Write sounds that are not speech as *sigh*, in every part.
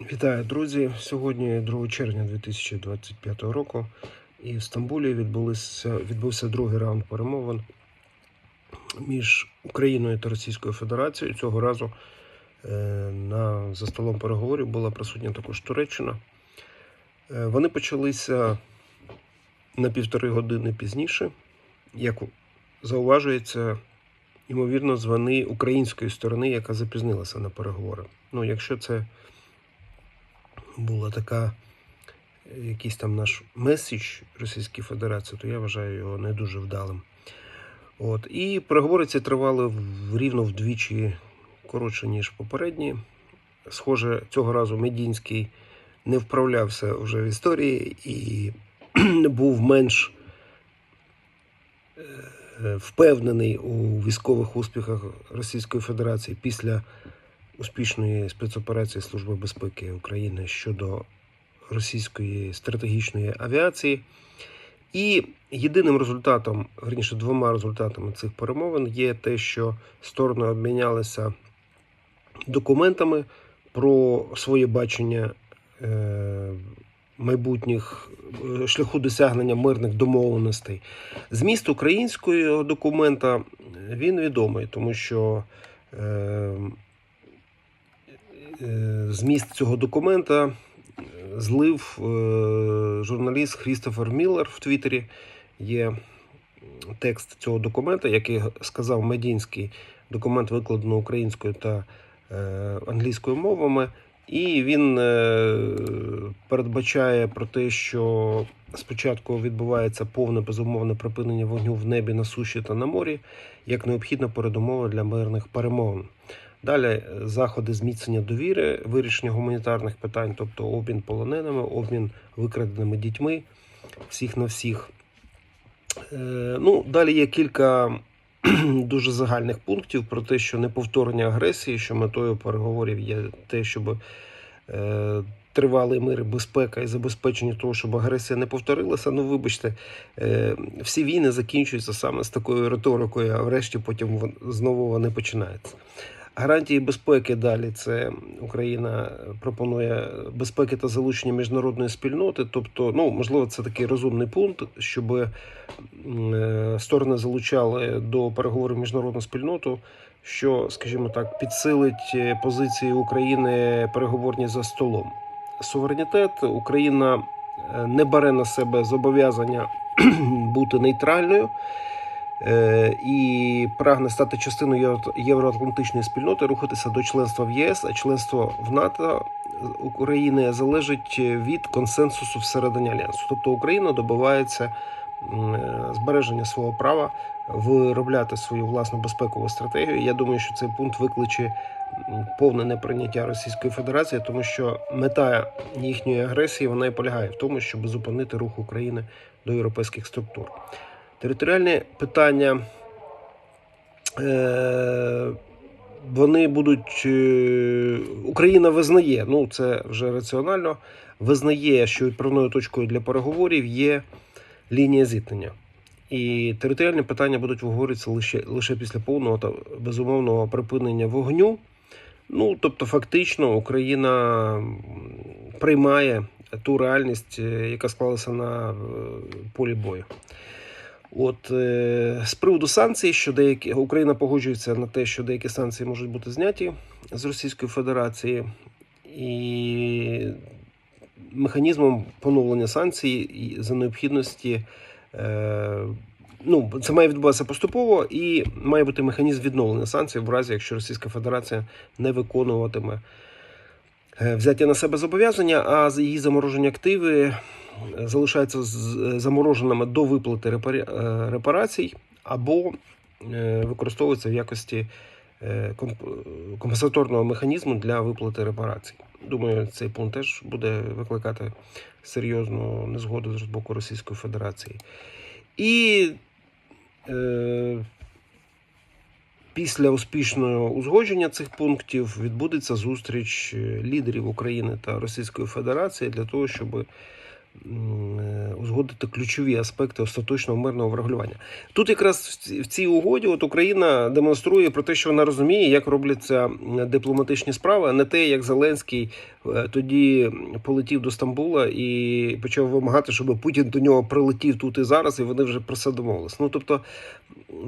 Вітаю, друзі! Сьогодні 2 червня 2025 року, і в Стамбулі відбулися, відбувся другий раунд перемовин між Україною та Російською Федерацією. Цього разу е, на, за столом переговорів була присутня також Туреччина. Е, вони почалися на півтори години пізніше, як зауважується, ймовірно, з вини української сторони, яка запізнилася на переговори. Ну, якщо це була така е, якийсь там наш меседж Російській Федерації, то я вважаю його не дуже вдалим. От. І переговори ці тривали рівно вдвічі коротше, ніж попередні. Схоже, цього разу Медінський не вправлявся вже в історії і *clears throat* був менш е, впевнений у військових успіхах Російської Федерації після успішної спецоперації Служби безпеки України щодо російської стратегічної авіації. І єдиним результатом, верніше, двома результатами цих перемовин є те, що сторони обмінялися документами про своє бачення е, майбутніх е, шляху досягнення мирних домовленостей. Зміст українського документа він відомий, тому що е, е, зміст цього документа злив е, журналіст Хрістофер Міллер в Твіттері. Є текст цього документа, який сказав Медінський. Документ викладено українською та е, англійською мовами. І він е, передбачає про те, що спочатку відбувається повне безумовне припинення вогню в небі на суші та на морі, як необхідна передумова для мирних перемовин. Далі е, заходи зміцнення довіри, вирішення гуманітарних питань, тобто обмін полоненими, обмін викраденими дітьми, всіх на всіх. Е, ну, далі є кілька дуже загальних пунктів про те, що неповторення агресії, що метою переговорів є те, щоб е, тривалий мир, безпека і забезпечення того, щоб агресія не повторилася. Ну, вибачте, е, всі війни закінчуються саме з такою риторикою, а врешті потім знову вони починаються. Гарантії безпеки далі це Україна пропонує безпеки та залучення міжнародної спільноти. Тобто, ну можливо, це такий розумний пункт, щоб е, сторони залучали до переговорів міжнародну спільноту, що, скажімо так, підсилить е, позиції України переговорні за столом. Суверенітет Україна е, не бере на себе зобов'язання *clears throat* бути нейтральною е, і прагне стати частиною євроатлантичної спільноти, рухатися до членства в ЄС, а членство в НАТО України залежить від консенсусу всередині альянсу. Тобто Україна добивається е, збереження свого права виробляти свою власну безпекову стратегію. Я думаю, що цей пункт викличе повне неприйняття Російської Федерації, тому що мета їхньої агресії вона і полягає в тому, щоб зупинити рух України до європейських структур. Територіальні питання. Е- вони будуть е, Україна визнає, ну це вже раціонально, визнає, що відправною точкою для переговорів є лінія зіткнення. І територіальні питання будуть обговорюватися лише, лише після повного та безумовного припинення вогню. Ну, тобто, фактично, Україна приймає ту реальність, е, яка склалася на е, полі бою. От е, з приводу санкцій, що деякі Україна погоджується на те, що деякі санкції можуть бути зняті з Російської Федерації, і механізмом поновлення санкцій за необхідності. Е, ну, це має відбуватися поступово і має бути механізм відновлення санкцій в разі, якщо Російська Федерація не виконуватиме е, взяття на себе зобов'язання, а її заморожені активи е, залишаються замороженими до виплати репарацій або використовуються в якості компенсаторного механізму для виплати репарацій. Думаю, цей пункт теж буде викликати серйозну незгоду з боку Російської Федерації. І е, після успішного узгодження цих пунктів відбудеться зустріч е, лідерів України та Російської Федерації для того, щоб е, узгодити ключові аспекти остаточного мирного врегулювання. Тут якраз в цій угоді от Україна демонструє про те, що вона розуміє, як робляться дипломатичні справи, а не те, як Зеленський е, тоді полетів до Стамбула і почав вимагати, щоб Путін до нього прилетів тут і зараз, і вони вже про це домовились. Ну тобто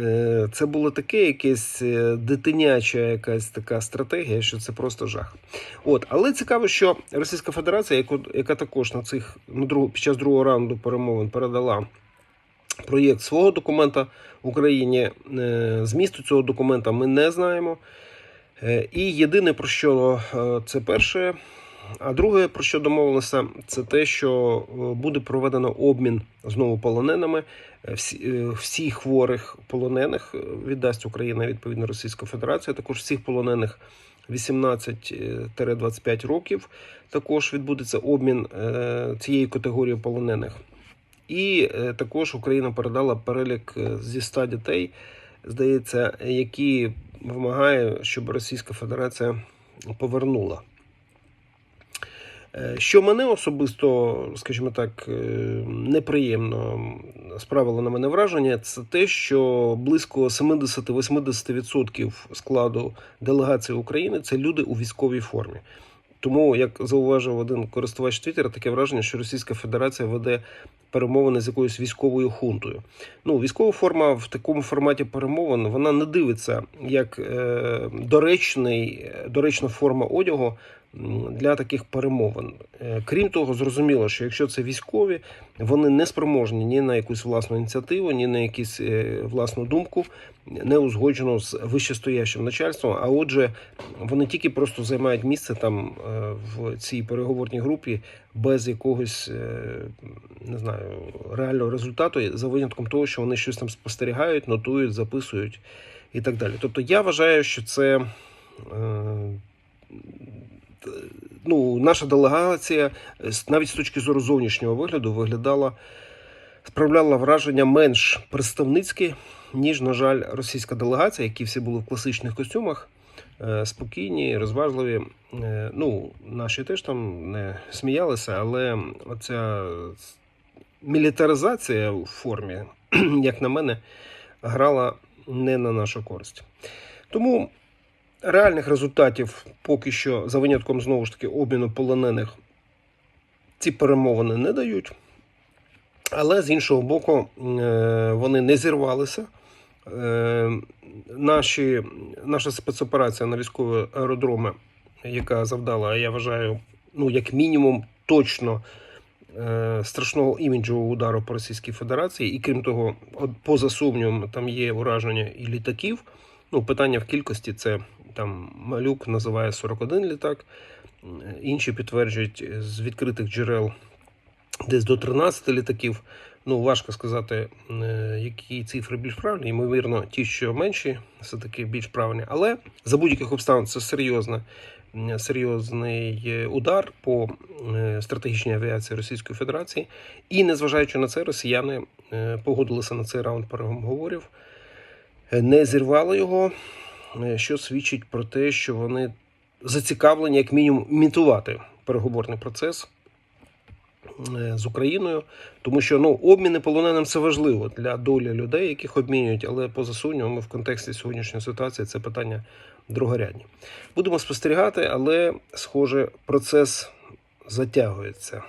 е, це було таке якесь е, дитиняча якась така стратегія, що це просто жах. От, але цікаво, що Російська Федерація, яка також на цих на під час другого раунду перемовин передала проєкт свого документа Україні. Е, Змісту цього документа ми не знаємо. Е, І єдине про що е, це перше. А друге, про що домовилися, це те, що буде проведено обмін знову полоненими. Всі, всіх хворих полонених віддасть Україна відповідно Російська Федерація. Також всіх полонених 18-25 років. Також відбудеться обмін е, цієї категорії полонених. І е, також Україна передала перелік е, зі 100 дітей, здається, які вимагає, щоб Російська Федерація повернула. Е, Що мене особисто, скажімо так, е, неприємно справило на мене враження, це те, що близько 70-80% складу делегації України це люди у військовій формі. Тому, як зауважив один користувач Твіттера, таке враження, що Російська Федерація веде перемовини з якоюсь військовою хунтою. Ну, військова форма в такому форматі перемовин вона не дивиться як е, доречний, доречна форма одягу для таких перемовин. Е, крім того, зрозуміло, що якщо це військові, вони не спроможні ні на якусь власну ініціативу, ні на якусь е, власну думку, не узгоджену з вищестоящим начальством. А отже, вони тільки просто займають місце там е, в цій переговорній групі без якогось е, не знаю реального результату, за винятком того, що вони щось там спостерігають, нотують, записують і так далі. Тобто я вважаю, що це. е, Ну, наша делегація е, навіть з точки зору зовнішнього вигляду виглядала, справляла враження менш представницьке, ніж, на жаль, російська делегація, які всі були в класичних костюмах, е, спокійні, розважливі. Ну, наші теж там не сміялися, але оця мілітаризація в формі, *clears throat* як на мене, грала не на нашу користь. Тому реальних результатів поки що, за винятком знову ж таки обміну полонених, ці перемовини не дають. Але з іншого боку, е, вони не зірвалися. Е, Наші, наша спецоперація на військові аеродроми, яка завдала, я вважаю, ну, як мінімум, точно страшного іміджового удару по Російській Федерації. І крім того, поза сумнівом, там є ураження і літаків. Ну, питання в кількості це там Малюк називає 41 літак. Е, Інші підтверджують з відкритих джерел десь до 13 літаків. Ну, важко сказати, е, які цифри більш правильні. Ймовірно, ті, що менші, все-таки більш правильні. Але за будь-яких обставин це серйозна, серйозний е, удар по е, стратегічній авіації Російської Федерації. І незважаючи на це, росіяни е, погодилися на цей раунд переговорів, не зірвали його, що свідчить про те, що вони зацікавлені, як мінімум, імітувати переговорний процес з Україною, тому що ну обміни полоненим це важливо для долі людей, яких обмінюють, але поза сумнівами в контексті сьогоднішньої ситуації це питання другорядні. Будемо спостерігати, але схоже, процес затягується.